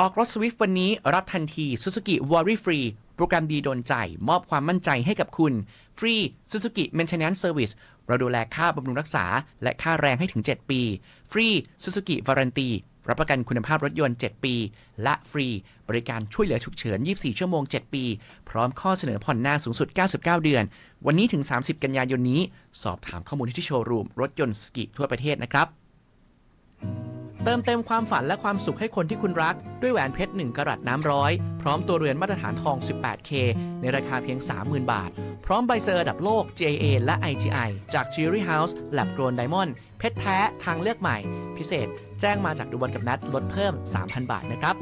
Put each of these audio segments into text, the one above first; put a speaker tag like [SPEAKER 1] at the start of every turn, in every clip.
[SPEAKER 1] ออกรถ Swift วันนี้รับทันที Suzuki Worry Free โปรแกรมดีโดนใจ มอบความมั่นใจให้กับคุณ ฟรี Suzuki Maintenance Service เราดูแลค่าบำรุงรักษา และค่าแรงให้ถึง 7 ปี ฟรี Suzuki Warranty รับประกันคุณภาพรถยนต์ 7 ปี และฟรี บริการช่วยเหลือฉุกเฉิน 24 ชั่วโมง 7 ปี พร้อมข้อเสนอผ่อนนานสูงสุด 99 เดือน วันนี้ถึง 30 กันยายนนี้ สอบถามข้อมูลที่โชว์รูมรถยนต์สกิทั่วประเทศนะครับ เติมเต็มความฝันและความสุขให้คนที่คุณรัก ด้วยแหวนเพชร 1กะรัตน้ำร้อย พร้อมตัวเรือนมาตรฐานทอง 18K ในราคาเพียง 30,000 บาท พร้อมใบเซอร์ระดับโลก JA และ IGI จาก Jewelry House Lab Grown Diamond เพชรแท้ทางเลือกใหม่ พิเศษ แจ้งมาจากดูบอลกับนัดลดเพิ่ม 3,000 บาทนะครับ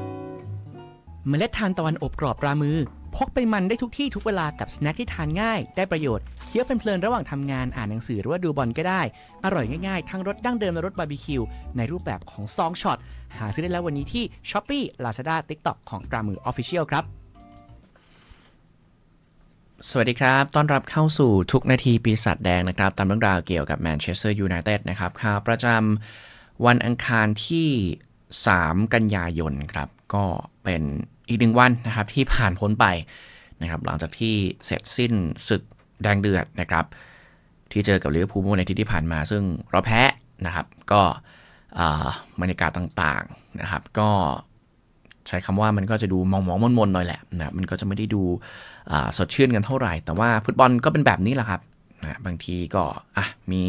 [SPEAKER 1] เมล็ดทานตะวันอบกรอบปลามือ พกไปมันได้ทุกที่ทุกเวลากับสแน็คที่ทานง่าย ได้ประโยชน์ เคี้ยวเพลินๆระหว่างทำงานอ่านหนังสือหรือว่าดูบอลก็ได้ อร่อยง่ายๆ ทั้งรสดั้งเดิมและรสบาร์บีคิว ในรูปแบบของซองช็อต หาซื้อได้แล้ววันนี้ที่ s h อ p e e Lazada TikTok ของปลามือ Official ครับ สวัสดีครับ ต้อนรับเข้าสู่ทุกนาทีปีศาจแดงนะครับ ตามเรื่องราวเกี่ยวกับแมนเชสเตอร์ยูไนเต็ดนะครับข่าวประจำวันอังคารที่ 3 กันยายนครับ ก็เป็น อีกหนึ่งวันนะครับที่ผ่านพ้นไปนะครับหลังจากที่เสร็จสิ้นศึกแดงเดือดนะครับ ที่เจอกับลิเวอร์พูลเมื่อวันอาทิตย์ที่ผ่านมา ซึ่งเราแพ้นะครับก็อ่าบรรยากาศต่างๆนะครับ ก็ใช้คำว่ามันก็จะดูมองมองมนๆหน่อยแหละนะมันก็จะไม่ได้ดูสดชื่นกันเท่าไหร่ แต่ว่าฟุตบอลก็เป็นแบบนี้แหละครับนะบางทีก็อะมี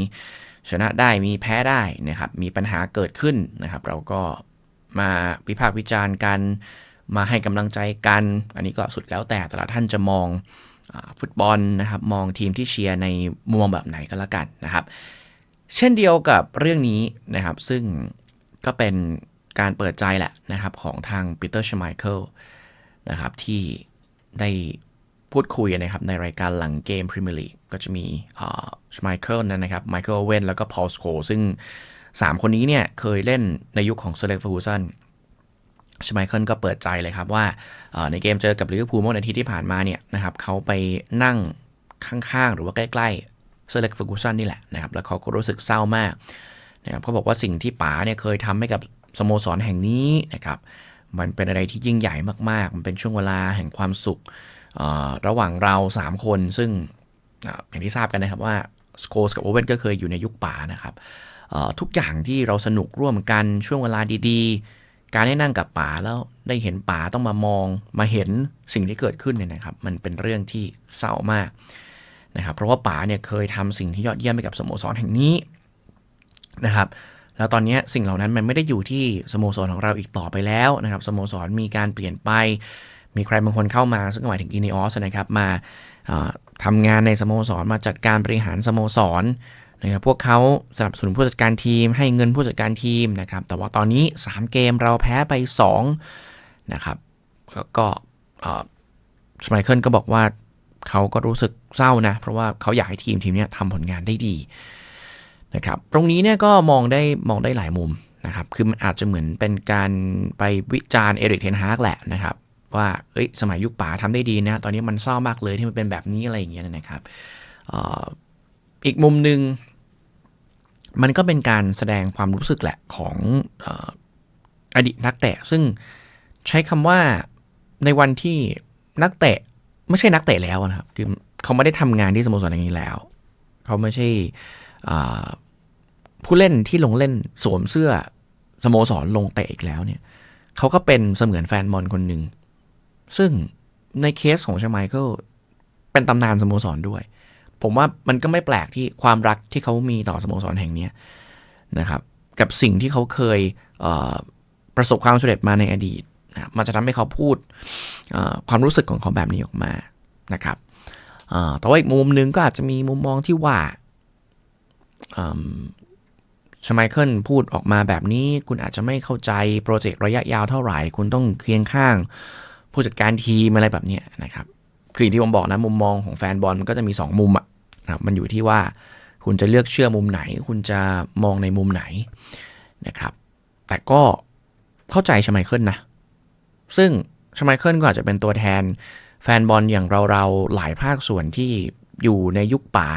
[SPEAKER 1] ชนะได้มีแพ้ได้นะครับมีปัญหาเกิดขึ้นนะครับ เราก็มาวิพากษ์วิจารณ์กัน มาให้กำลังใจกัน อันนี้ก็สุดแล้วแต่แต่ละท่านจะมองอฟุตบอลนะครับ มองทีมที่เชียร์ในมุมมองแบบไหนก็แล้วกันนะครับ เช่นเดียวกับเรื่องนี้นะครับ ซึ่งก็เป็นการเปิดใจแหละนะครับของทางปีเตอร์ชไมเคิลนะครับที่ได้พูดคุยนะครับในรายการหลังเกมพรีเมียร์ลีกก็จะมีชไมเคิลนะครับไมเคิลเวนแล้วก็พอลสโคซึ่ง 3 คนนี้เนี่ยเคยเล่นในยุคของเซเลกฟูซัน ชไมเคิลก็เปิดใจเลยครับว่าในเกมเจอกับลิเวอร์พูลเมื่อวันอาทิตย์ที่ผ่านมาเนี่ยนะครับเขาไปนั่งข้างๆ หรือว่าใกล้ๆเซอร์เล็กเฟอร์กูสันนี่แหละนะครับแล้วเขาก็รู้สึกเศร้ามากนะครับเขาบอกว่าสิ่งที่ป๋าเนี่ยเคยทำให้กับสโมสรแห่งนี้นะครับมันเป็นอะไรที่ยิ่งใหญ่มากๆ มันเป็นช่วงเวลาแห่งความสุขระหว่างเรา 3 คน ซึ่งออย่างที่ทราบกันนะครับว่าสโคสกับโอเว่นก็เคยอยู่ในยุคป๋านะครับทุกอย่างที่เราสนุกร่วมกันช่วงเวลาดีๆ การได้นั่งกับป๋าแล้วได้เห็นป๋าต้องมามอง มาเห็นสิ่งที่เกิดขึ้นเนี่ยนะครับ มันเป็นเรื่องที่เศร้ามากนะครับ เพราะว่าป๋าเนี่ยเคยทำสิ่งที่ยอดเยี่ยมให้กับสโมสรแห่งนี้นะครับ แล้วตอนนี้สิ่งเหล่านั้นมันไม่ได้อยู่ที่สโมสรของเราอีกต่อไปแล้วนะครับสโมสรมีการเปลี่ยนไป มีใครบางคนเข้ามาซึ่งหมายถึงอินิออสนะครับมาเอ่อทำงานในสโมสรมาจัดการบริหารสโมสร นะครับพวกเขาสนับสนุนผู้จัดการทีม ให้เงินผู้จัดการทีมนะครับ แต่ว่าตอนนี้ 3 เกมเราแพ้ไป2นะครับแล้วก็สไมเคิลก็บอกว่าเขาก็รู้สึกเศร้านะ เพราะว่าเขาอยากให้ทีมทีมนี้ทำผลงานได้ดีนะครับ ตรงนี้เนี่ยก็มองได้มองได้หลายมุมนะครับ คือมันอาจจะเหมือนเป็นการไปวิจารณ์เอริกเทนฮากแหละนะครับ ว่าเอ้ยสมัยยุคป๋าทำได้ดีนะ ตอนนี้มันเศร้ามากเลยที่มันเป็นแบบนี้อะไรอย่างเงี้ยนะครับออีกมุมหนึ่ง มันก็เป็นการแสดงความรู้สึกแหละของออดีตนักเตะ ซึ่งใช้คำว่าในวันที่นักเตะไม่ใช่นักเตะแล้วนะครับ คือเขาไม่ได้ทำงานที่สโมสรอย่างนี้แล้ว เขาไม่ใช่ผู้เล่นที่ลงเล่นสวมเสื้อสโมสรลงเตะอีกแล้วเนี่ย เขาก็เป็นเสมือนแฟนบอลคนหนึ่ง ซึ่งในเคสของชาไมเคิลเป็นตำนานสโมสรด้วย ผมว่ามันก็ไม่แปลกที่ความรักที่เขามีต่อสโมสรแห่งนี้นะครับ กับสิ่งที่เขาเคยเประสบความสำเร็จมาในอดีตนะมันจะทำให้เขาพูดความรู้สึกของเขาแบบนี้ออกมานะครับแต่ว่าอีกมุมหนึงก็อาจจะมีมุมมองที่ว่าชไมเคิลพูดออกมาแบบนี้ คุณอาจจะไม่เข้าใจโปรเจกต์ระยะยาวเท่าไหร่ คุณต้องเคียงข้าง ผู้จัดการทีมอะไรแบบนี้นะครับ คืออย่างที่ผมบอกนะ มุมมองของแฟนบอลมันก็จะมี 2 มุมอะ นะครับมันอยู่ที่ว่าคุณจะเลือกเชื่อมุมไหน คุณจะมองในมุมไหนนะครับ แต่ก็เข้าใจชไมเคิลนะ ซึ่งชไมเคิลก็อาจจะเป็นตัวแทนแฟนบอลอย่างเราๆ หลายภาคส่วนที่อยู่ในยุคป๋า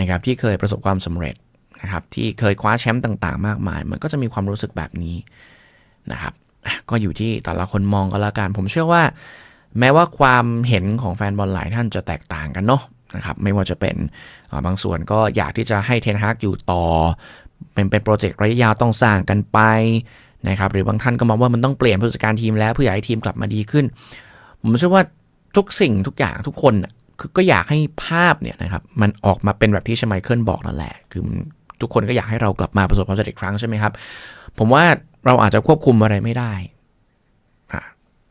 [SPEAKER 1] นะครับที่เคยประสบความสำเร็จนะครับที่เคยคว้าแชมป์ต่างๆ มากมาย มันก็จะมีความรู้สึกแบบนี้นะครับก็อยู่ที่แต่ละคนมองก็แล้วกัน ผมเชื่อว่า แม้ว่าความเห็นของแฟนบอลหลายท่านจะแตกต่างกันเนาะ นะครับไม่ว่าจะเป็นบางส่วนก็อยากที่จะให้เทนฮากอยู่ต่อ เป็นเป็นโปรเจกต์ระยะยาวต้องสร้างกันไปนะครับหรือบางท่านก็มองว่ามันต้องเปลี่ยนผู้จัดการทีมแล้วเพื่อให้ทีมกลับมาดีขึ้น ผมเชื่อว่าทุกสิ่งทุกอย่างทุกคนคือก็อยากให้ภาพเนี่ยนะครับมันออกมาเป็นแบบที่ชไมเคิลบอกนั่นแหละ คือทุกคนก็อยากให้เรากลับมาประสบความสำเร็จอีกครั้งใช่ไหมครับ ผมว่าเราอาจจะควบคุมอะไรไม่ได้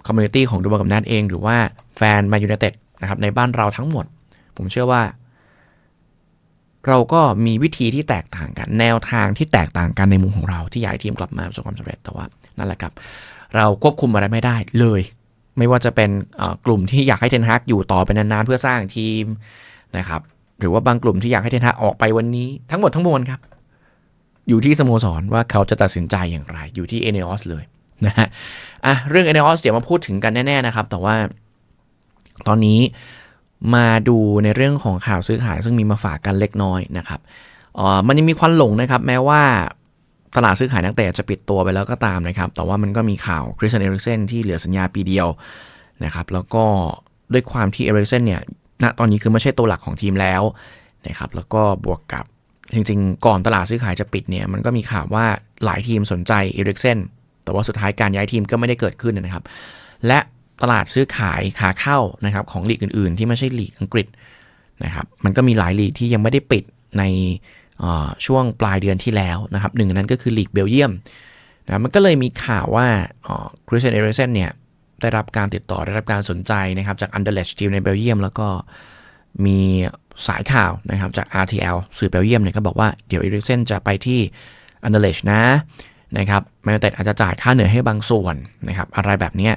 [SPEAKER 1] คอมมูนิตี้ของดูบอลกับนัดเอง หรือว่าแฟนแมนยูไนเต็ดนะครับในบ้านเราทั้งหมด ผมเชื่อว่า เราก็มีวิธีที่แตกต่างกัน แนวทางที่แตกต่างกันในมุมของเราที่อยากให้ทีมกลับมาประสบความสำเร็จแต่ว่านั่นแหละครับ เราควบคุมอะไรไม่ได้เลย ไม่ว่าจะเป็นกลุ่มที่อยากให้เทนฮากอยู่ต่อไปนานๆเพื่อสร้างทีมนะครับหรือว่าบางกลุ่มที่อยากให้เทนฮากออกไปวันนี้ทั้งหมดทั้งมวลครับ อยู่ที่สโมสรว่าเขาจะตัดสินใจอย่างไร อยู่ที่เอเนอสเลยนะฮะอะเรื่องเอเนอสเดี๋ยวมาพูดถึงกันแน่ๆนะครับ แต่ว่าตอนนี้ มาดูในเรื่องของข่าวซื้อขาย ซึ่งมีมาฝากกันเล็กน้อยนะครับออมันยังมีควันหลงนะครับ แม้ว่าตลาดซื้อขายนักเตะจะปิดตัวไปแล้วก็ตามนะครับ แต่ว่ามันก็มีข่าวคริสเตียนเอริกเซนที่เหลือสัญญาปีเดียวนะครับ แล้วก็ด้วยความที่เอริกเซนเนี่ย ณ ตอนนี้คือไม่ใช่ตัวหลักของทีมแล้วนะครับ แล้วก็บวกกับจริงๆ ก่อนตลาดซื้อขายจะปิดเนี่ย มันก็มีข่าวว่าหลายทีมสนใจเอริกเซนแต่ว่าสุดท้ายการย้ายทีมก็ไม่ได้เกิดขึ้นนะครับ และ ตลาดซื้อขายขาเข้านะครับของลีกอื่นๆ ที่ไม่ใช่ลีกอังกฤษนะครับมันก็มีหลายลีกที่ยังไม่ได้ปิดในช่วงปลายเดือนที่แล้วนะครับหนึ่งนั้นก็คือลีกเบลเยียมนะมันก็เลยมีข่าวว่าคริสเตียนเอริเซนเนี่ยได้รับการติดต่อได้รับการสนใจนะครับจากอันเดอร์เลชทีมในเบลเยียม แล้วก็มีสายข่าวนะครับจาก RTL สื่อเบลเยียมเนี่ยก็บอกว่าเดี๋ยวเอริเซนจะไปที่อันเดอร์เลชนะนะครับแมนเต็ดอาจจะจ่ายค่าเหนื่อยให้บางส่วนนะครับอะไรแบบนี้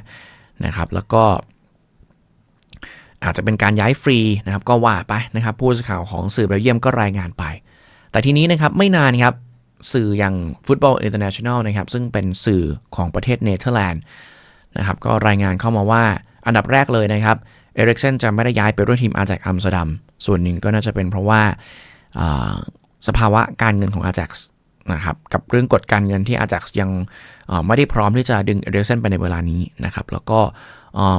[SPEAKER 1] นะครับ แล้วก็ อาจจะเป็นการย้ายฟรีนะครับ ก็ว่าไปนะครับ ผู้สื่อข่าวของสื่อเบลเยียมก็รายงานไป แต่ทีนี้นะครับไม่นานครับสื่ออย่างฟุตบอลอินเตอร์เนชั่นแนลนะครับ ซึ่งเป็นสื่อของประเทศเนเธอร์แลนด์นะครับ ก็รายงานเข้ามาว่าอันดับแรกเลยนะครับเอริกเซนจะไม่ได้ย้ายไปร่วมทีมอาจากอัมสเตอร์ดัมส่วนหนึ่งก็น่าจะเป็นเพราะว่าสภาวะการเงินของอาจากนะครับกับเรื่องกฎการเงินที่อาจากยัง ไม่ได้พร้อมที่จะดึงเอริกเซนไปในเวลานี้นะครับแล้วก็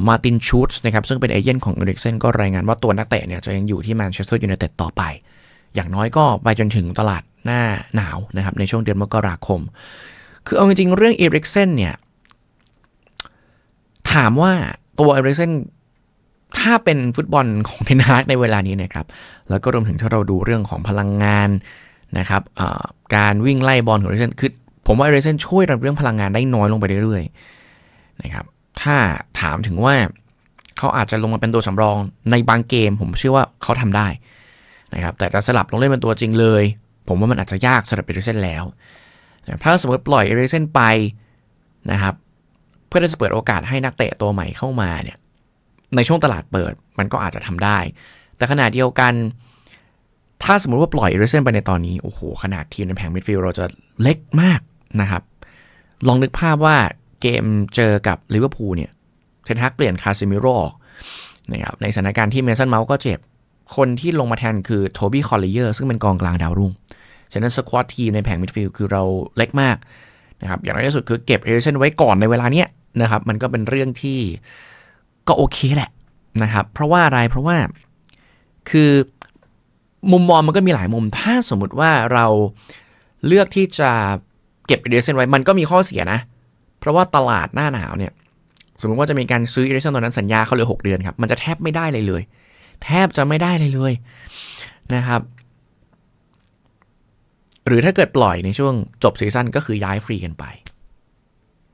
[SPEAKER 1] มาตินชูตส์นะครับซึ่งเป็นเอเจนต์ของเอริกเซนก็รายงานว่าตัวนักเตะเนี่ยจะยังอยู่ที่แมนเชสเตอร์ยูไนเต็ดต่อไป อย่างน้อยก็ไปจนถึงตลาดหน้าหนาวนะครับในช่วงเดือนมกราคม คือเอาจริงๆ เรื่องเอริกเซนเนี่ยถามว่าตัวเอริกเซนถ้าเป็นฟุตบอลของเทนฮากในเวลานี้นะครับ แล้วก็รวมถึงถ้าเราดูเรื่องของพลังงานนะครับการวิ่งไล่บอลของเอริกเซนคือ ผมว่าเอริกเซนช่วยเรื่องพลังงานได้น้อยลงไปเรื่อยๆนะครับถ้าถามถึงว่าเขาอาจจะลงมาเป็นตัวสำรองในบางเกม ผมเชื่อว่าเขาทำได้นะครับแต่จะสลับลงเล่นเป็นตัวจริงเลย ผมว่ามันอาจจะยากสำหรับเอริเซนแล้วนะถ้าสมมติปล่อยเอริเซนไปนะครับเพื่อที่จะเปิดโอกาสให้นักเตะตัวใหม่เข้ามาเนี่ยในช่วงตลาดเปิดมันก็อาจจะทำได้ แต่ขณะเดียวกัน ถ้าสมมติว่าปล่อยเอริเซนไปในตอนนี้ โอ้โห ขนาดทีมในแผงมิดฟิลด์เราจะเล็กมาก นะครับ ลองนึกภาพว่าเกมเจอกับลิเวอร์พูลเนี่ยเทนฮักเปลี่ยนคาซิมิโรออกนะครับในสถานการณ์ที่เมสันเมาส์ก็เจ็บ คนที่ลงมาแทนคือโทบี้คอลเลเยอร์ซึ่งเป็นกองกลางดาวรุ่ง ฉะนั้นสควอตทีมในแผงมิดฟิลด์คือเราเล็กมากนะครับอย่างน้อยที่สุดคือเก็บเอริเซนไว้ก่อนในเวลาเนี้ยนะครับมันก็เป็นเรื่องที่ก็โอเคแหละนะครับเพราะว่าอะไรเพราะว่าคือมุมมองมันก็มีหลายมุม ถ้าสมมุติว่าเราเลือกที่จะ เก็บเอเดเซนไว้มันก็มีข้อเสียนะ เพราะว่าตลาดหน้าหนาวเนี่ย สมมติว่าจะมีการซื้อเอเดเซนตอนนั้นสัญญาเขาเหลือ 6 เดือนครับ มันจะแทบไม่ได้เลยเลย แทบจะไม่ได้เลยเลยนะครับ หรือถ้าเกิดปล่อยในช่วงจบซีซั่นก็คือย้ายฟรีกันไป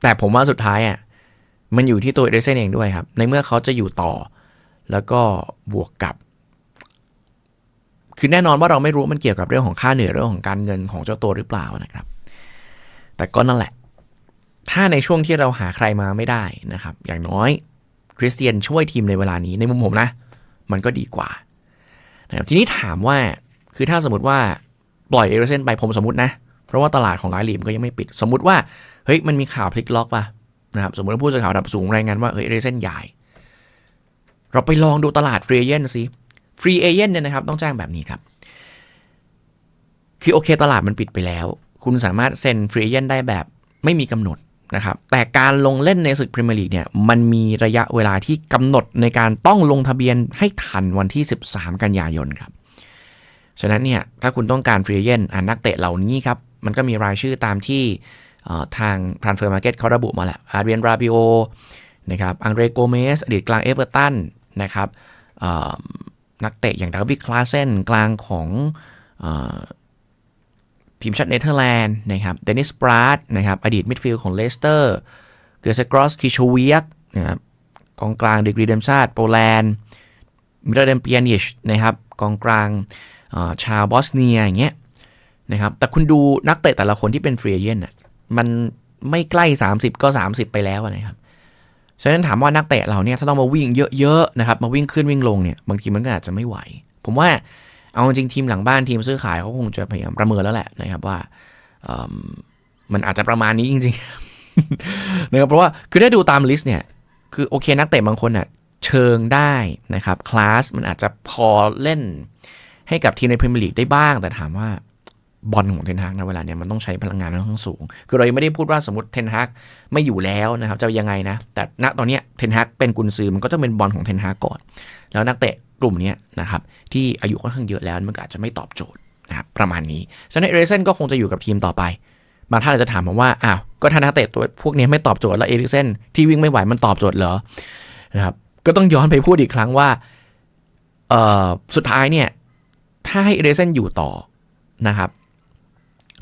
[SPEAKER 1] แต่ผมว่าสุดท้ายอะมันอยู่ที่ตัวเอเดเซนเองด้วยครับ ในเมื่อเขาจะอยู่ต่อ แล้วก็บวกกับ คือแน่นอนว่าเราไม่รู้มันเกี่ยวกับเรื่องของค่าเหนื่อยเรื่องของการเงินของเจ้าตัวหรือเปล่านะครับ แต่ก็นั่นแหละ ถ้าในช่วงที่เราหาใครมาไม่ได้นะครับ อย่างน้อยคริสเตียนช่วยทีมในเวลานี้ในมุมผมนะ มันก็ดีกว่านะครับทีนี้ถามว่าคือถ้าสมมติว่าปล่อยเอเรเซนไปผมสมมตินะ เพราะว่าตลาดของไลลีมก็ยังไม่ปิด สมมติว่าเฮ้ยมันมีข่าวพลิกล็อกป่ะนะครับสมมติว่าผู้สื่อข่าวระดับสูงรายงานว่าเฮ้ยเอเรเซนใหญ่เราไปลองดูตลาดฟรีเอเจนต์สิฟรีเอเจนต์เนี่ยนะครับต้องแจ้งแบบนี้ครับ คือโอเคตลาดมันปิดไปแล้ว คุณสามารถเซ็นฟรีเอเจนต์ได้แบบไม่มีกำหนดนะครับแต่การลงเล่นในศึกพรีเมียร์ลีกเนี่ยมันมีระยะเวลาที่กำหนดในการต้องลงทะเบียนให้ทันวันที่ 13 กันยายนครับ ฉะนั้นเนี่ยถ้าคุณต้องการฟรีเอเจนต์นักเตะเหล่านี้ครับ มันก็มีรายชื่อตามที่ทาง Transfer Market เขาระบุมาแหละอาร์เบียนราบิโอนะครับอังเดรโกเมสอดีตกลางเอเวอร์ตันนะครับนักเตะอย่างดาวิดคลาเซนกลางของ ทีมชาติเนเธอร์แลนด์นะครับเดนิสปราดนะครับอดีตมิดฟิลด์ของเลสเตอร์เกอร์เซกรอสคิชเวียกนะครับกองกลางเดกรีเดมชาติโปแลนด์มิราเดมเปียนิชนะครับกองกลางชาวบอสเนียอย่างเงี้ยนะครับแต่คุณดูนักเตะแต่ละคนที่เป็นฟรีเอเจนต์อะมันไม่ใกล้ 30 ก็ 30 ไปแล้วนะครับฉะนั้นถามว่านักเตะเราเนี่ยถ้าต้องมาวิ่งเยอะๆนะครับมาวิ่งขึ้นวิ่งลงเนี่ยบางทีมันก็อาจจะไม่ไหว ผมว่า เอาจริงทีมหลังบ้านทีมซื้อขายเขาคงจะพยายามประเมินแล้วแหละนะครับว่ามันอาจจะประมาณนี้จริงๆนะครับเพราะว่าคือถ้ดูตามลิสต์เนี่ยคือโอเคนักเตะบางคนน่ะเชิงได้นะครับคลาสมันอาจจะพอเล่นให้กับทีมในพรีเมียร์ลีกได้บ้าง แต่ถามว่าบอลของเทนฮากในเวลาเนี้ยมันต้องใช้พลังงานค่อนข้างสูง คือเรายังไม่ได้พูดว่าสมมติเทนฮากไม่อยู่แล้วนะครับจะยังไงนะ แต่ณตอนนี้เทนฮากเป็นกุนซือมันก็จะเป็นบอลของเทนฮากก่อน แล้วนักเตะ กลุ่มนี้นะครับที่อายุค่อนข้างเยอะแล้วมันก็อาจจะไม่ตอบโจทย์นะครับประมาณนี้ฉะนั้นเอริเซนก็คงจะอยู่กับทีมต่อไปบางท่านอาจจะถามผมว่าอ้าวก็ถ้านักเตะตัวพวกนี้ไม่ตอบโจทย์แล้วเอริเซนที่วิ่งไม่ไหวมันตอบโจทย์เหรอนะครับก็ต้องย้อนไปพูดอีกครั้งว่าเอ่อสุดท้ายเนี่ยถ้าให้เอริเซนอยู่ต่อนะครับ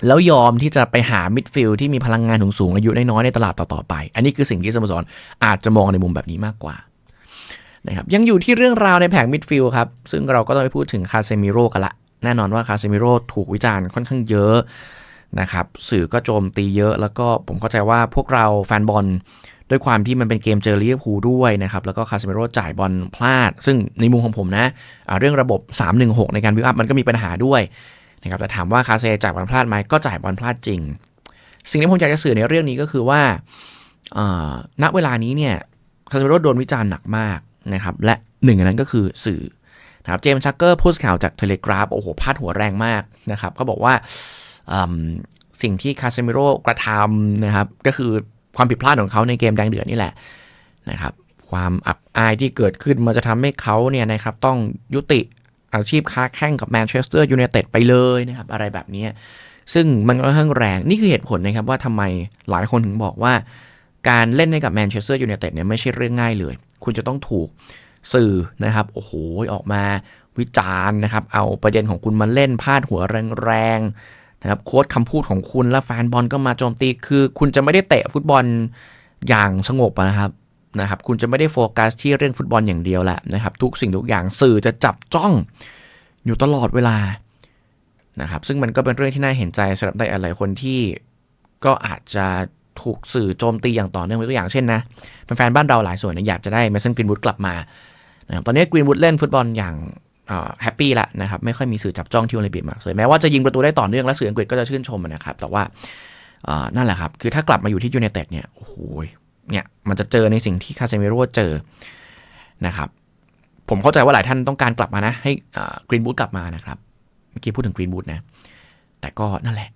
[SPEAKER 1] แล้วยอมที่จะไปหามิดฟิลด์ที่มีพลังงานสูงอายุน้อยในตลาดต่อๆไป อันนี้คือสิ่งที่สโมสรอาจจะมองในมุมแบบนี้มากกว่า นะครับยังอยู่ที่เรื่องราวในแผงมิดฟิลครับ ซึ่งเราก็ต้องไปพูดถึงคาเซมิโร่กันละ แน่นอนว่าคาเซมิโร่ถูกวิจารณ์ค่อนข้างเยอะนะครับสื่อก็โจมตีเยอะแล้วก็ผมเข้าใจว่าพวกเราแฟนบอลด้วยความที่มันเป็นเกมเจอเลียพูด้วยนะครับ แล้วก็คาเซมิโร่จ่ายบอลพลาด ซึ่งในมุมของผมนะะเรื่องระบบ 3-1-6 ในการวิวอัพมันก็มีปัญหาด้วยนะครับแต่ถามว่าคาเซจ่ายบอลพลาดไหมก็จ่ายบอลพลาดจริง สิ่งที่ผมอยากจะสื่อในเรื่องนี้ก็คือว่าณเวลานี้เนี่ยคาเซมิโร่โดนวิจารณ์หนักมาก นะครับและหนึ่งในนั้นก็คือสื่อนะครับเจมส์ชักเกอร์โพสต์ข่าวจากเทเลกราฟโอ้โหพาดหัวแรงมากนะครับเขาบอกว่าสิ่งที่คาเซมิโร่กระทำนะครับก็คือความผิดพลาดของเขาในเกมแดงเดือดนี่แหละนะครับความอับอายที่เกิดขึ้นมันจะทำให้เขาเนี่ยนะครับต้องยุติอาชีพค้าแข่งกับแมนเชสเตอร์ยูไนเต็ดไปเลยนะครับอะไรแบบนี้ซึ่งมันก็ค่อนข้างแรงนี่คือเหตุผลนะครับว่าทำไมหลายคนถึงบอกว่า การเล่นให้กับแมนเชสเตอร์ยูไนเต็ดเนี่ยไม่ใช่เรื่องง่ายเลย คุณจะต้องถูกสื่อนะครับ โอ้โห ออกมาวิจารณ์นะครับ เอาประเด็นของคุณมาเล่นพาดหัวแรงๆนะครับโค้ดคำพูดของคุณและแฟนบอลก็มาโจมตี คือคุณจะไม่ได้เตะฟุตบอลอย่างสงบนะครับนะครับ คุณจะไม่ได้โฟกัสที่เรื่องฟุตบอลอย่างเดียวแหละนะครับ ทุกสิ่งทุกอย่างสื่อจะจับจ้องอยู่ตลอดเวลานะครับ ซึ่งมันก็เป็นเรื่องที่น่าเห็นใจสำหรับได้หลายคนที่ก็อาจจะ ถูกสื่อโจมตีอย่างต่อเนื่องตัวอย่างเช่นนะแฟนๆบ้านเราหลายส่วนอยากจะได้เมสันกรีนวูดกลับมานะครับตอนนี้กรีนวูดเล่นฟุตบอลอย่างแฮปปี้ละนะครับไม่ค่อยมีสื่อจับจ้องที่โอลิมปิกมากเลยแม้ว่าจะยิงประตูได้ต่อเนื่องและสื่ออังกฤษก็จะชื่นชมนะครับแต่ว่านั่นแหละครับคือถ้ากลับมาอยู่ที่ยูไนเต็ดเนี่ยโอ้โหเนี่ยมันจะเจอในสิ่งที่คาเซมิโร่เจอนะครับผมเข้าใจว่าหลายท่านต้องการกลับมานะให้กรีนบูธกลับมานะครับเมื่อกี้พูดถึงกรีนบูธนะแต่ก็นั่นแหละ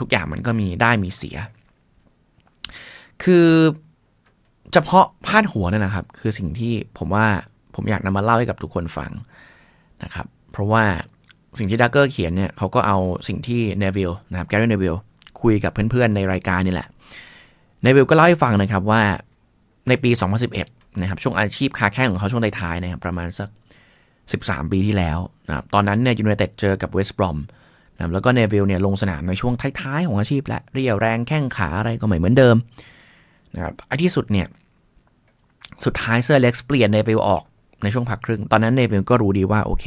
[SPEAKER 1] ทุกอย่างมันก็มีได้มีเสีย คือเฉพาะพาดหัวเนี่ยนะครับ คือสิ่งที่ผมว่าผมอยากนำมาเล่าให้กับทุกคนฟังนะครับ เพราะว่าสิ่งที่ดักเกอร์เขียนเนี่ยเขาก็เอาสิ่งที่เนวิลนะครับแกรรี่เนวิลคุยกับเพื่อนๆในรายการนี่แหละในวิลก็เล่าให้ฟังนะครับว่าในปี 2011 นะครับ ช่วงอาชีพคาแข่งของเขาช่วงท้ายๆนะครับประมาณสัก 13 ปีที่แล้วนะตอนนั้นเนี่ยยูไนเต็ดเจอกับเวสต์บรอมนะแล้วก็เนวิลเนี่ยลงสนามในช่วงท้ายๆ ของอาชีพและเรียวแรงแข้งขาอะไรก็ไม่เหมือนเดิม นะครับอที่สุดเนี่ย สุดท้ายเซอร์เล็กซ์เปลี่ยนเนวิลออกในช่วงพักครึ่ง ตอนนั้นเนวิลก็รู้ดีว่าโอเค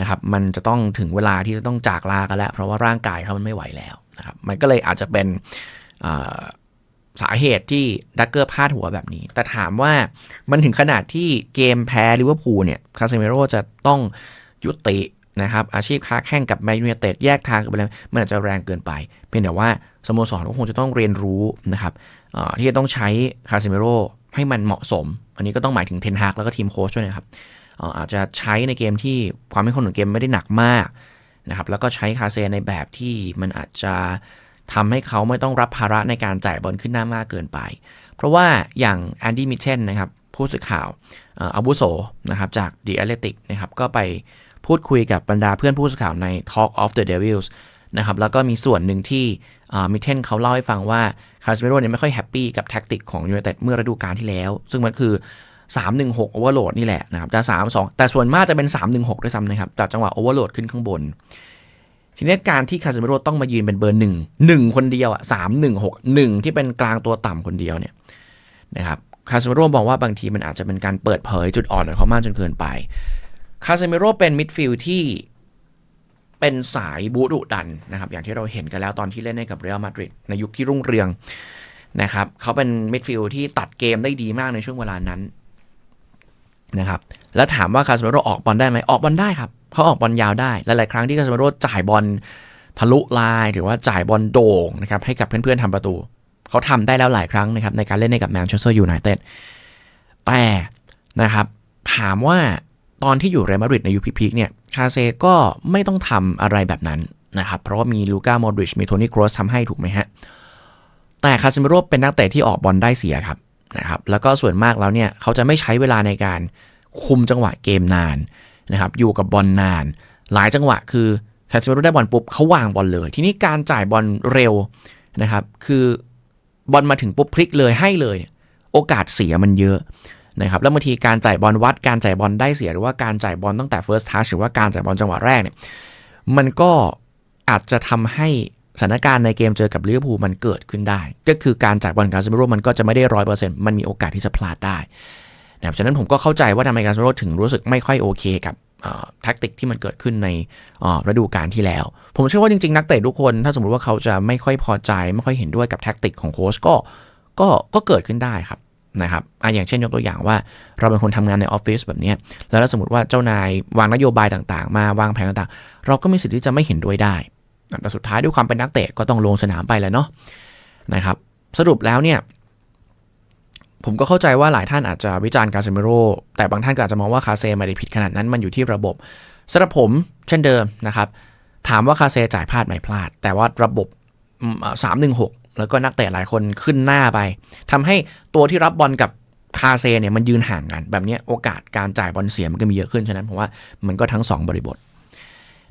[SPEAKER 1] นะครับ มันจะต้องถึงเวลาที่จะต้องจากลากันแล้ว เพราะว่าร่างกายเขามันไม่ไหวแล้วนะครับ มันก็เลยอาจจะเป็นสาเหตุที่ดักเกอร์พลาดหัวแบบนี้ แต่ถามว่ามันถึงขนาดที่เกมแพ้ลิเวอร์พูลเนี่ยคาเซเมโรจะต้องยุตินะครับอาชีพค้าแข่งกับแมนยูเนเต็ดแยกทางกันไปแล้วมันอาจจะแรงเกินไป เพียงแต่ว่า สโมสรก็คงจะต้องเรียนรู้นะครับที่จะต้องใช้คาเซเมโรให้มันเหมาะสม อันนี้ก็ต้องหมายถึงเทนฮากแล้วก็ทีมโค้ชด้วยนะครับอาจจะใช้ในเกมที่ความไม่คงของเกมไม่ได้หนักมากนะครับแล้วก็ใช้คาเซในแบบที่มันอาจจะทำให้เขาไม่ต้องรับภาระในการจ่ายบอลขึ้นหน้ามากเกินไป เพราะว่าอย่างแอนดี้มิเชนนะครับผู้สื่อข่าวอาวุโสนะครับจาก The Athletic นะครับก็ไปพูดคุยกับบรรดาเพื่อนผู้สื่อข่าวใน Talk of the Devils นะครับแล้วก็มีส่วนหนึ่งที่ มิเทนเขาเล่าให้ฟังว่าคาสเมโรเนี่ยไม่ค่อยแฮปปี้กับแท็กติกของยูไนเต็ดเมื่อฤดูกาลที่แล้ว ซึ่งมันคือ316 Overload นี่แหละนะครับจะ3 2 แต่ส่วนมากจะเป็น 316 ด้วยซ้ำนะครับจากจังหวะ Overload ขึ้นข้างบน ทีนี้การที่คาสเมโรต้องมายืนเป็นเบอร์หนึ่งหนึ่งคนเดียวอะสามหนึ่งหกหนึ่งที่เป็นกลางตัวต่ำคนเดียวเนี่ยนะครับคาสเมโรบอกว่าบางทีมันอาจจะเป็นการเปิดเผยจุดอ่อนของเขามากจนเกินไปคาสเมโรเป็นมิดฟิลด์ที่ เป็นสายบูดุดันนะครับ อย่างที่เราเห็นกันแล้วตอนที่เล่นให้กับเรอัลมาดริดในยุคที่รุ่งเรืองนะครับเขาเป็นมิดฟิลด์ที่ตัดเกมได้ดีมากในช่วงเวลานั้นนะครับแล้วถามว่าคาสเมโรออกบอลได้ไหมออกบอลได้ครับเขาออกบอลยาวได้หลายๆครั้งที่คาสเมโรจ่ายบอลทะลุลายหรือว่าจ่ายบอลโด่งนะครับให้กับเพื่อนๆทำประตู เขาทำได้แล้วหลายครั้งนะครับในการเล่นในกับแมนเชสเตอร์ยูไนเต็ดแต่นะครับถามว่า ตอนที่อยู่เรอัลมาดริดในยุคพีคเนี่ยคาเซก็ไม่ต้องทำอะไรแบบนั้นนะครับเพราะว่ามีลูก้าโมดริชมีโทนี่ครอสทำให้ถูกไหมฮะ แต่คาซิมิโร่เป็นนักเตะที่ออกบอลได้เสียครับนะครับแล้วก็ส่วนมากแล้วเนี่ยเขาจะไม่ใช้เวลาในการคุมจังหวะเกมนานนะครับอยู่กับบอลนาน หลายจังหวะคือคาซิมิโร่ได้บอลปุ๊บเขาวางบอลเลย ทีนี้การจ่ายบอลเร็วนะครับคือบอลมาถึงปุ๊บพลิกเลยให้เลย โอกาสเสียมันเยอะ นะครับแล้วบางทีการจ่ายบอลวัดการจ่ายบอลได้เสียหรือว่าการจ่ายบอลตั้งแต่ first touch หรือว่าการจ่ายบอลจังหวะแรกเนี่ยมันก็อาจจะทำให้สถานการณ์ในเกมเจอกับลิเวอร์พูลมันเกิดขึ้นได้ ก็คือการจ่ายบอลการซิมิโร่มันก็จะไม่ได้ร้อยเปอร์เซ็นต์มันมีโอกาสที่จะพลาดได้นะครับฉะนั้นผมก็เข้าใจว่าทำไมการซิมิโร่ถึงรู้สึกไม่ค่อยโอเคกับแท็กติกที่มันเกิดขึ้นในฤดูกาลที่แล้ว ผมเชื่อว่าจริงๆ นักเตะทุกคน ถ้าสมมติว่าเขาจะไม่ค่อยพอใจ ไม่ค่อยเห็นด้วยกับแท็กติกของโค้ชก็ก็ก็เกิดขึ้นได้ครับ นะครับออย่างเช่นยกตัวอย่างว่า เราเป็นคนทำงานในออฟฟิศแบบนี้แล้วสมมติว่าเจ้านาย วางนโยบายต่างๆ มาวางแผนต่างๆ เราก็มีสิทธิ์ที่จะไม่เห็นด้วยได้แต่สุดท้ายด้วยความเป็นนักเตะก็ต้องลงสนามไปแหละเนาะนะครับ สรุปแล้วเนี่ย ผมก็เข้าใจว่าหลายท่านอาจจะวิจารณ์คาเซมิโร่แต่บางท่านก็อาจจะมองว่าคาเซไม่ได้ผิดขนาดนั้นมันอยู่ที่ระบบสำหรับผมเช่นเดิมนะครับ ถามว่าคาเซจ่ายพลาดไหมพลาด แต่ว่าระบบ 316 แล้วก็นักเตะหลายคนขึ้นหน้าไปทำให้ตัวที่รับบอลกับคาเซเนี่ยมันยืนห่างกัน แบบนี้โอกาสการจ่ายบอลเสียมันก็มีเยอะขึ้น ฉะนั้นผมว่ามันก็ทั้ง 2 บริบท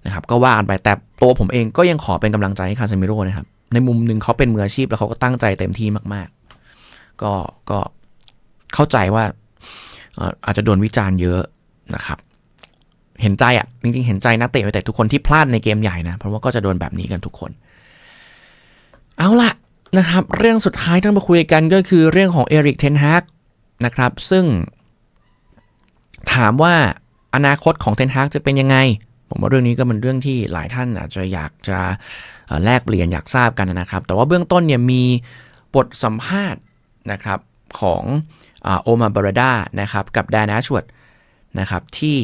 [SPEAKER 1] นะครับก็ว่ากันไปแต่ตัวผมเองก็ยังขอเป็นกำลังใจให้คาเซมิโร่นะครับ ในมุมหนึ่งเขาเป็นมืออาชีพแล้วเขาก็ตั้งใจเต็มที่มาก ๆ ก็ก็เข้าใจว่าอาจจะโดนวิจารณ์เยอะนะครับ เห็นใจอะ จริง ๆ เห็นใจนักเตะแต่ทุกคนที่พลาดในเกมใหญ่นะ เพราะว่าก็จะโดนแบบนี้กันทุกคน เอาละ นะครับ เรื่องสุดท้ายที่มาคุยกันก็คือเรื่องของเอริกเทนฮากนะครับ ซึ่ง ถามว่าอนาคตของเทนฮากจะเป็นยังไง ผมว่าเรื่องนี้ก็เป็นเรื่องที่หลายท่านอาจจะอยากจะแลกเปลี่ยนอยากทราบกันนะครับ แต่ว่าเบื้องต้นเนี่ยมีบทสัมภาษณ์นะครับของโอมาบาราดานะครับกับแดนแอชวดนะครับที่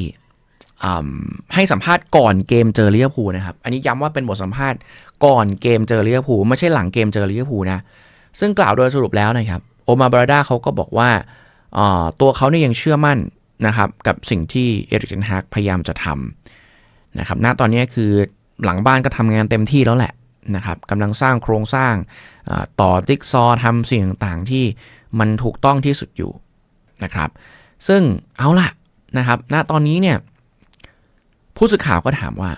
[SPEAKER 1] ให้สัมภาษณ์ก่อนเกมเจอเลียพูนะครับ อันนี้ย้ำว่าเป็นบทสัมภาษณ์ก่อนเกมเจอเลียพูไม่ใช่หลังเกมเจอเลียพูนะ ซึ่งกล่าวโดยสรุปแล้วนะครับ โอมาบราดาเขาก็บอกว่าตัวเขาเนี่ยยังเชื่อมั่นนะครับกับสิ่งที่เอริกเทนฮากพยายามจะทำนะครับ ณ ตอนนี้คือหลังบ้านก็ทำงานเต็มที่แล้วแหละนะครับกำลังสร้างโครงสร้างต่อจิ๊กซอทำสิ่งต่างๆที่มันถูกต้องที่สุดอยู่นะครับ ซึ่งเอาล่ะนะครับ ณ ตอนนี้เนี่ย ผู้สื่อข่าวก็ถามว่า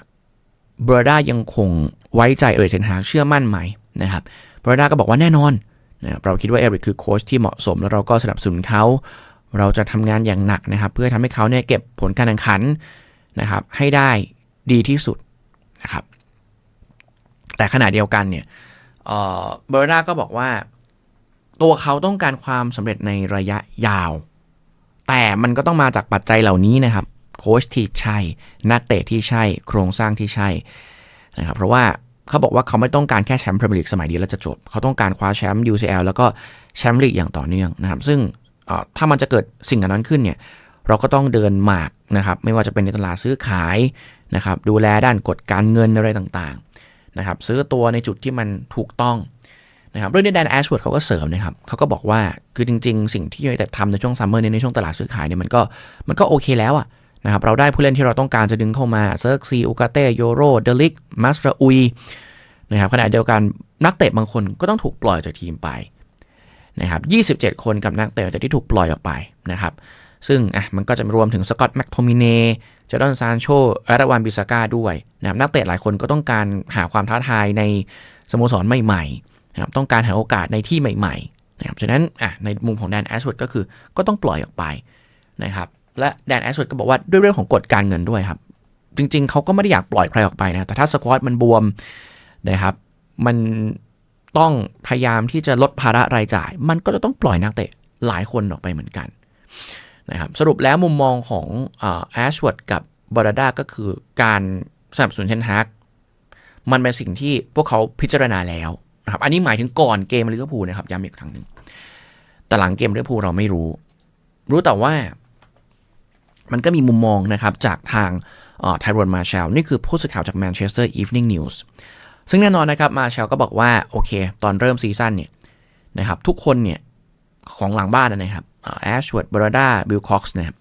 [SPEAKER 1] เบรดายังคงไว้ใจเอริกเทนฮากเชื่อมั่นไหมนะครับเบรดาก็บอกว่าแน่นอนนะเราคิดว่าเอริกคือโค้ชที่เหมาะสม แล้วเราก็สนับสนุนเขา เราจะทำงานอย่างหนักนะครับ เพื่อทำให้เขาเนี่ยเก็บผลการแข่งขันนะครับ ให้ได้ดีที่สุดนะครับ แต่ขณะเดียวกันเนี่ยเบอร์นาก็บอกว่า ตัวเขาต้องการความสำเร็จในระยะยาว แต่มันก็ต้องมาจากปัจจัยเหล่านี้นะครับ โค้ชที่ใช่ นักเตะที่ใช่ โครงสร้างที่ใช่นะครับเพราะว่าเขาบอกว่าเขาไม่ต้องการแค่แชมป์พรีเมียร์ลีกสมัยเดียวแล้วจะจบ เขาต้องการคว้าแชมป์ UCL แล้วก็แชมป์ลีกอย่างต่อเนื่องนะครับ ซึ่งถ้ามันจะเกิดสิ่งนั้นขึ้นเนี่ย เราก็ต้องเดินหมากนะครับ ไม่ว่าจะเป็นในตลาดซื้อขายนะครับ ดูแลด้านกฎการเงินอะไรต่างๆนะครับ ซื้อตัวในจุดที่มันถูกต้องนะครับ เรื่องนี้แดนแอชเวิร์ดเขาก็เสริมนะครับ เขาก็บอกว่าคือจริง ๆ สิ่งที่ยูไนเต็ดทำในช่วงซัมเมอร์ในช่วงตลาดซื้อขายเนี่ยมันก็มันก็โอเคแล้วอะ นะครับเราได้ผู้เล่นที่เราต้องการจะดึงเข้ามาเซิร์กซีอูกาเต้โยโรเดลิกมัสราอุยนะครับขณะเดียวกันนักเตะบางคนก็ต้องถูกปล่อยจากทีมไปนะครับ27 คนกับนักเตะที่ถูกปล่อยออกไปนะครับซึ่งอะมันก็จะรวมถึงสกอตต์แม็กโทมิเน่เจดอนซานโชอารวันบิสกาด้วยนะครับนักเตะหลายคนก็ต้องการหาความท้าทายในสโมสรใหม่ๆนะครับต้องการหาโอกาสในที่ใหม่ๆนะครับฉะนั้นอะในมุมของแดนแอชวดก็คือก็ต้องปล่อยออกไปนะครับ และแดนแอชวดก็บอกว่าด้วยเรื่องของกฎการเงินด้วยครับ จริงๆ เขาก็ไม่ได้อยากปล่อยใครออกไปนะ แต่ถ้าสควอตมันบวมนะครับ มันต้องพยายามที่จะลดภาระรายจ่าย มันก็จะต้องปล่อยนักเตะหลายคนออกไปเหมือนกันนะครับสรุปแล้วมุมมองของแอชวอตกับบอร์ดาก็คือการสนับสนุนเทนฮากมันเป็นสิ่งที่พวกเขาพิจารณาแล้วนะครับอันนี้หมายถึงก่อนเกมลิเวอร์พูลนะครับย้ำอีกครั้งหนึ่งแต่หลังเกมลิเวอร์พูลเราไม่รู้ รู้แต่ว่า มันก็มีมุมมองนะครับจากทางไทรอนมาเชลนี่คือผู้สื่อข่าวจาก Manchester Evening News ซึ่งแน่นอนนะครับมาเชลก็บอกว่า โอเค ตอนเริ่มซีซั่นเนี่ยนะครับทุกคนเนี่ยของหลังบ้านนะครับแอชวดบรอดาบิลคอกส์นะครับ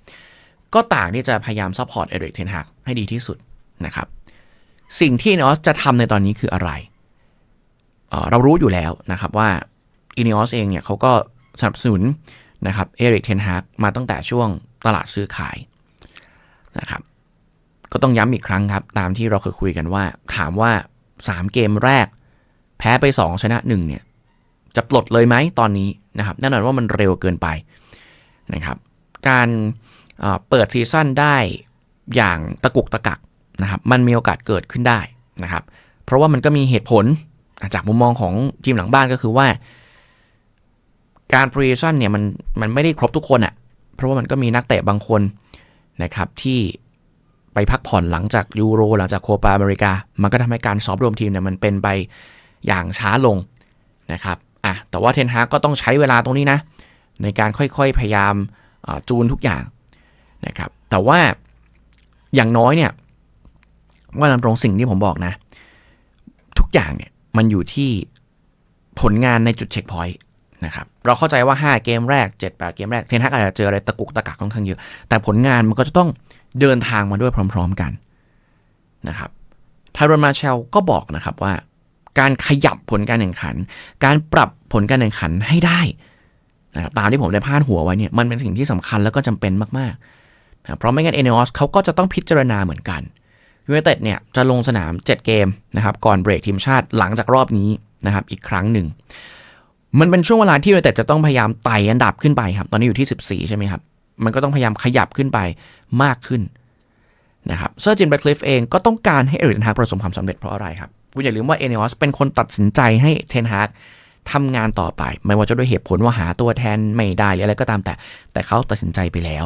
[SPEAKER 1] ก็ต่างที่จะพยายามซัพพอร์ตเอริกเทนฮักให้ดีที่สุดนะครับสิ่งที่นอสจะทำในตอนนี้คืออะไรเเรารู้อยู่แล้วนะครับว่าอินอสเองเนี่ยเขาก็สนับสนุนนะครับเอริกเทนฮักมาตั้งแต่ช่วงตลาดซื้อขาย นะครับ ก็ต้องย้ำอีกครั้งครับ ตามที่เราเคยคุยกันว่า ถามว่า 3 เกมแรก แพ้ไป 2 ชนะ 1 เนี่ย จะปลดเลยไหมตอนนี้นะครับแน่นอนว่ามันเร็วเกินไปนะครับ การเปิดซีซั่นได้อย่างตะกุกตะกักนะครับ มันมีโอกาสเกิดขึ้นได้นะครับ เพราะว่ามันก็มีเหตุผลจากมุมมองของทีมหลังบ้านก็คือว่า การพรีซันเนี่ยมันมันไม่ได้ครบทุกคนอะ่ะ เพราะว่ามันก็มีนักเตะบางคน นะครับที่ไปพักผ่อนหลังจากยูโรหลังจากโคปาอเมริกา มันก็ทำให้การซ้อมรวมทีมเนี่ยมันเป็นไปอย่างช้าลงนะครับอะแต่ว่าเทนฮากก็ต้องใช้เวลาตรงนี้นะ ในการค่อยๆพยายามจูนทุกอย่างนะครับแต่ว่าอย่างน้อยเนี่ยว่านำตรงสิ่งที่ผมบอกนะ ทุกอย่างเนี่ยมันอยู่ที่ผลงานในจุดเช็คพอยต์ นะครับเราเข้าใจว่า 5 เกมแรก 7-8 เกมแรกเทนฮักอาจจะเจออะไรตะกุกตะกักค่อนข้างเยอะ แต่ผลงานมันก็จะต้องเดินทางมาด้วยพร้อม ๆกันนะครับทารอนมาเชลก็บอกนะครับว่า การขยับผลการแข่งขัน การปรับผลการแข่งขันให้ได้นะครับตามที่ผมได้พาดหัวไว้เนี่ยมันเป็นสิ่งที่สำคัญแล้วก็จำเป็นมากๆนะเพราะไม่งั้นเอเนอสเขาก็จะต้องพิจารณาเหมือนกันยูเนเต็ดเนี่ยจะลงสนาม 7 เกมนะครับก่อนเบรกทีมชาติหลังจากรอบนี้นะครับอีกครั้งหนึ่ง มันเป็นช่วงเวลาที่ยูเนเต็ดจะต้องพยายามไต่อันดับขึ้นไปครับ ตอนนี้อยู่ที่ 14 ใช่ไหมครับ มันก็ต้องพยายามขยับขึ้นไปมากขึ้นนะครับเซอร์จินแบคลิฟเองก็ต้องการให้เอริกเทนฮากประสบความสำเร็จเพราะอะไรครับคุณอย่าลืมว่าเอเนอสเป็นคนตัดสินใจให้เทนฮากทำงานต่อไป ไม่ว่าจะด้วยเหตุผลว่าหาตัวแทนไม่ได้หรืออะไรก็ตามแต่ แต่เขาตัดสินใจไปแล้ว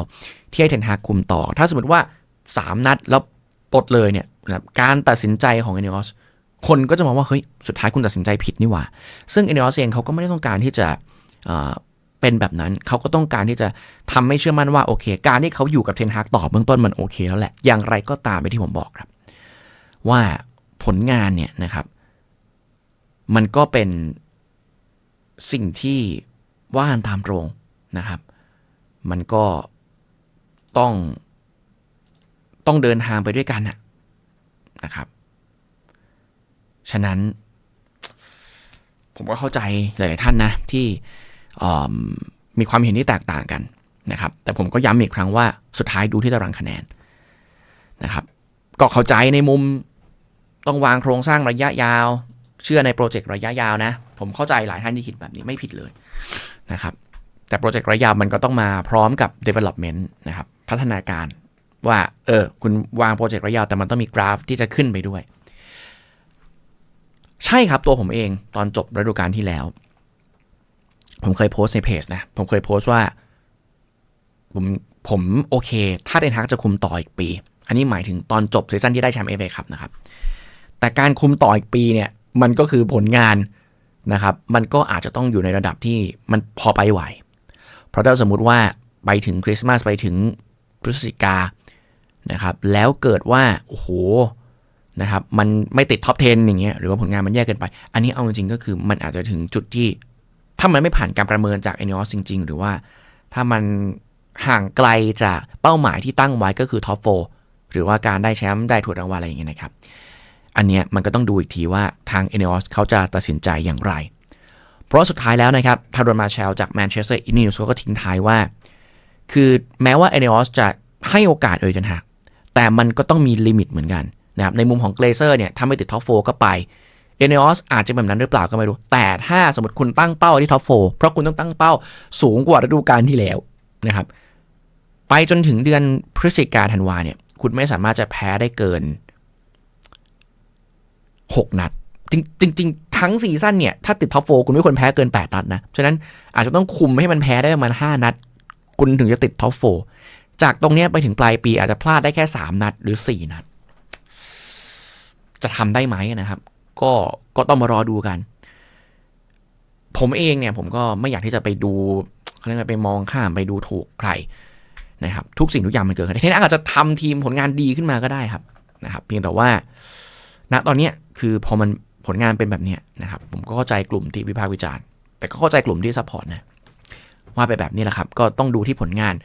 [SPEAKER 1] ที่ให้เทนฮากคุมต่อ ถ้าสมมติว่า 3 นัดแล้วปลดเลยเนี่ยการตัดสินใจของเอเนอส คนก็จะมองว่าเฮ้ยสุดท้ายคุณตัดสินใจผิดนี่หว่า ซึ่งเอเนอสเองเขาก็ไม่ได้ต้องการที่จะเป็นแบบนั้นเขาก็ต้องการที่จะทำให้เชื่อมั่นว่าโอเค การที่เขาอยู่กับเทนฮากต่อเบื้องต้นมันโอเคแล้วแหละ อย่างไรก็ตามไปที่ผมบอกครับ ว่าผลงานเนี่ยนะครับ มันก็เป็นสิ่งที่ว่านตามตรงนะครับ มันก็ต้องต้องเดินทางไปด้วยกันนะครับ ฉะนั้น ผมก็เข้าใจหลาย ๆ ท่านนะที่มีความเห็นที่แตกต่างกันนะครับ แต่ผมก็ย้ำอีกครั้งว่าสุดท้ายดูที่ตารางคะแนนนะครับ ก็เข้าใจในมุมต้องวางโครงสร้างระยะยาว เชื่อในโปรเจกต์ระยะยาวนะ ผมเข้าใจหลายท่านที่คิดแบบนี้ไม่ผิดเลยนะครับแต่โปรเจกต์ระยะยาวมันก็ต้องมาพร้อมกับ development นะครับ พัฒนาการว่า เออ คุณวางโปรเจกต์ระยะยาวแต่มันต้องมีกราฟที่จะขึ้นไปด้วย ใช่ครับตัวผมเองตอนจบฤดูกาลที่แล้ว ผมเคยโพสในเพจนะ ผมเคยโพสว่า ผมผมโอเค ถ้าเดนฮักจะคุมต่ออีกปี อันนี้หมายถึงตอนจบซีซั่นที่ได้แชมป์เอฟเอครับนะครับ แต่การคุมต่ออีกปีเนี่ย มันก็คือผลงานนะครับ มันก็อาจจะต้องอยู่ในระดับที่มันพอไปไหว เพราะถ้าสมมุติว่าไปถึงคริสต์มาสไปถึงพฤศจิกานะครับ แล้วเกิดว่า โอ้โห นะครับมันไม่ติดท็อป 10 อย่างเงี้ยหรือว่าผลงานมันแย่เกินไป อันนี้เอาจริงๆก็คือมันอาจจะถึงจุดที่ ถ้ามันไม่ผ่านการประเมินจากเอเนอสจริง ๆ หรือว่าถ้ามันห่างไกลจากเป้าหมายที่ตั้งไว้ก็คือท็อปโฟหรือว่าการได้แชมป์ได้ถ้วยรางวัลอะไรอย่างเงี้ยนะครับ อันเนี้ยมันก็ต้องดูอีกทีว่าทาง e n e o s เขาจะตัดสินใจอย่างไร เพราะสุดท้ายแล้วนะครับทารอนมาเชลจากแมนเชสเตอร์อินนิวส์ก็ทิ้งท้ายว่า คือแม้ว่า e n e o s จะให้โอกาสเออร์เจนฮากแต่มันก็ต้องมีลิมิตเหมือนกัน นะครับในมุมของเกรเซอร์เนี่ยถ้าไม่ติดท็อปโฟก็ไป e n e o s อาจจะแบบนั้นหรือเปล่าก็ไม่รู้ แต่ถ้าสมมติคุณตั้งเป้าที่ท็อปโฟเพราะคุณต้องตั้งเป้าสูงกว่าฤดูกาลที่แล้วนะครับไปจนถึงเดือนพฤศจิกาธันวาเนี่ยคุณไม่สามารถจะแพ้ได้เกิน 6 นัด จริงจริงๆทั้งซีซั่นเนี่ยถ้าติดท็อปโฟคุณไม่ควรแพ้เกิน 8 นัดนะ ฉะนั้นอาจจะต้องคุมให้มันแพ้ได้ประมาณ 5 นัด คุณถึงจะติดท็อปโฟจากตรงนี้ไปถึงปลายปีอาจจะพลาดได้แค่ 3 นัดหรือ 4 นัด จะทำได้ไหมนะครับ ก็ก็ต้องมารอดูกัน ผมเองเนี่ยผมก็ไม่อยากที่จะไปดูเขาเรียกว่าไปมองข้ามไปดูถูกใครนะครับ ทุกสิ่งทุกอย่างมันเกิดขึ้นเทนนิสอาจจะทำทีมผลงานดีขึ้นมาก็ได้ครับนะครับ เพียงแต่ว่า ณตอนนี้คือพอมันผลงานเป็นแบบนี้นะครับ ผมก็เข้าใจกลุ่มที่วิพากษ์วิจารณ์ แต่ก็เข้าใจกลุ่มที่ซัพพอร์ตนะว่าไปแบบนี้แหละครับ ก็ต้องดูที่ผลงาน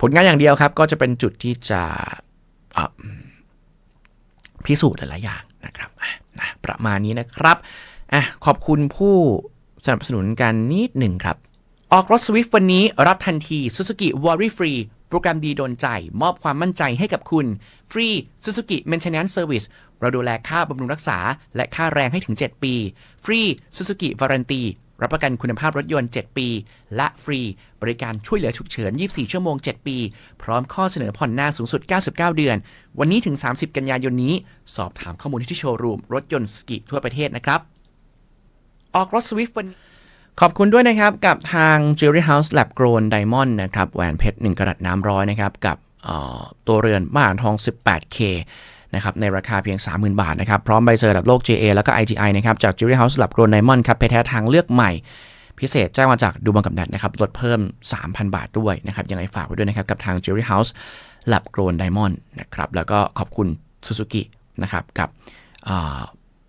[SPEAKER 1] ผลงานอย่างเดียวครับ ก็จะเป็นจุดที่จะ พิสูจน์หลายๆอย่างนะครับนะประมาณนี้นะครับอะขอบคุณผู้สนับสนุนกันนิดหนึ่งครับ ออกรถ Swift วันนี้รับทันที Suzuki Worry Free โปรแกรมดีโดนใจ มอบความมั่นใจให้กับคุณ ฟรี Suzuki Maintenance Service เราดูแลค่าบำรุงรักษา และค่าแรงให้ถึง 7 ปี ฟรี Suzuki Warranty รับประกันคุณภาพรถยนต์ 7 ปี และฟรี บริการช่วยเหลือฉุกเฉิน 24 ชั่วโมง 7 ปี พร้อมข้อเสนอผ่อนหน้าสูงสุด 99 เดือน วันนี้ถึง 30 กันยายนนี้ สอบถามข้อมูลที่โชว์รูม รถยนต์สกิทั่วประเทศนะครับ ออกรถ Swift วันขอบคุณด้วยนะครับกับทาง Jewelry House Lab Grown Diamond นะครับแหวนเพชร 1กรัตน้ำร้อยนะครับกับตัวเรือนมาหารทอง 18K นะครับในราคาเพียง 30,000 บาทนะครับ พร้อมใบเซอร์ระดับโลก JA แล้วก็ IGI นะครับ จาก Jewelry House Lab Grown Diamond ครับเพชรแท้ทางเลือกใหม่ พิเศษแจ้งมาจากดูบังกับนัดนะครับลดเพิ่ม 3,000 บาทด้วยนะครับยังไงฝากไว้ด้วยนะครับกับทาง Jewelry House Lab Grown Diamond นะครับแล้วก็ขอบคุณ Suzuki นะครับกับ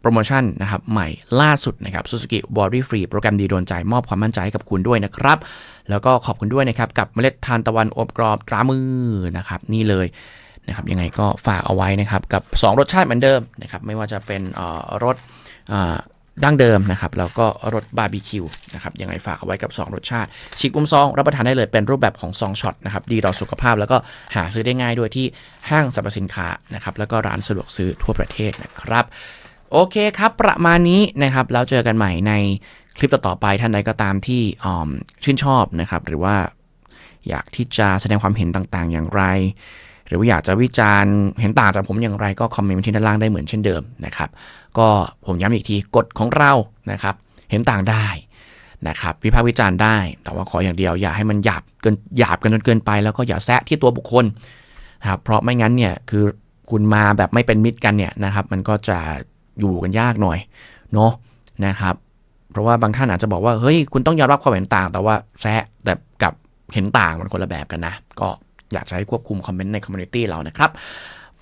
[SPEAKER 1] โปรโมชั่นนะครับใหม่ล่าสุดนะครับ Suzuki Worry Free โปรแกรมดีโดนใจมอบความมั่นใจให้กับคุณด้วยนะครับ แล้วก็ขอบคุณด้วยนะครับกับเมล็ดทานตะวันอบกรอบตรามือนะครับนี่เลย นะครับยังไงก็ฝากเอาไว้นะครับกับ 2 รสชาติเหมือนเดิมนะครับไม่ว่าจะเป็นเอ่อรสดั้งเดิมนะครับแล้วก็รสบาร์บีคิวนะครับยังไงฝากเอาไว้กับ 2 รสชาติฉีกมุมซองรับประทานได้เลยเป็นรูปแบบของซองช็อตนะครับดีต่อสุขภาพแล้วก็หาซื้อได้ง่ายด้วยที่ห้างสรรพสินค้านะครับแล้วก็ร้านสะดวกซื้อทั่วประเทศนะครับโอเคครับประมาณนี้นะครับแล้วเจอกันใหม่ในคลิปต่อๆไปท่านใดก็ตามที่ชื่นชอบนะครับหรือว่าอยากที่จะแสดงความเห็นต่างๆ อย่างไร หรือว่าอยากจะวิจารณ์เห็นต่างจากผมอย่างไรก็คอมเมนต์ที่ด้านล่างได้เหมือนเช่นเดิมนะครับ ก็ผมย้ำอีกทีกฎของเรานะครับ เห็นต่างได้นะครับ วิพากษ์วิจารณ์ได้ แต่ว่าขออย่างเดียวอย่าให้มันหยาบเกินหยาบกันจนเกินไปแล้วก็อย่าแซะที่ตัวบุคคลนะครับเพราะไม่งั้นเนี่ยคือคุณมาแบบไม่เป็นมิตรกันเนี่ยนะครับ มันก็จะอยู่กันยากหน่อยเนาะนะครับ เพราะว่าบางท่านอาจจะบอกว่าเฮ้ยคุณต้องยอมรับความเห็นต่าง แต่ว่าแซะแต่กับเห็นต่างมันคนละแบบกันนะ ก็ อยากจะให้ควบคุมคอมเมนต์ในคอมมูนิตี้เรานะครับ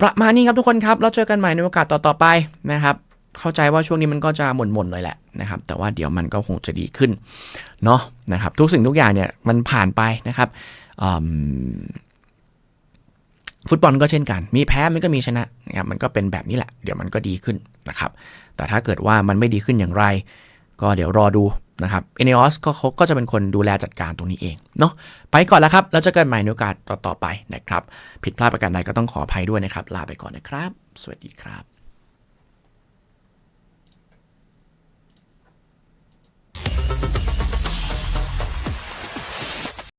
[SPEAKER 1] ประมาณนี้ครับทุกคนครับ แล้วเจอกันใหม่ในโอกาสต่อๆไปนะครับ เข้าใจว่าช่วงนี้มันก็จะหม่นๆเลยแหละนะครับ แต่ว่าเดี๋ยวมันก็คงจะดีขึ้นเนาะนะครับ ทุกสิ่งทุกอย่างเนี่ยมันผ่านไปนะครับฟุตบอลก็เช่นกัน มีแพ้มันก็มีชนะนะครับมันก็เป็นแบบนี้แหละ เดี๋ยวมันก็ดีขึ้นนะครับ แต่ถ้าเกิดว่ามันไม่ดีขึ้นอย่างไร ก็เดี๋ยวรอดู นะครับ ENEOS ก็เขาก็จะเป็นคนดูแลจัดการตรงนี้เองเนาะไปก่อนแล้วครับ แล้วเจอกันใหม่ในโอกาสต่อไปนะครับ ผิดพลาดประการใดก็ต้องขออภัยด้วยนะครับ ลาไปก่อนนะครับ สวัสดีครับ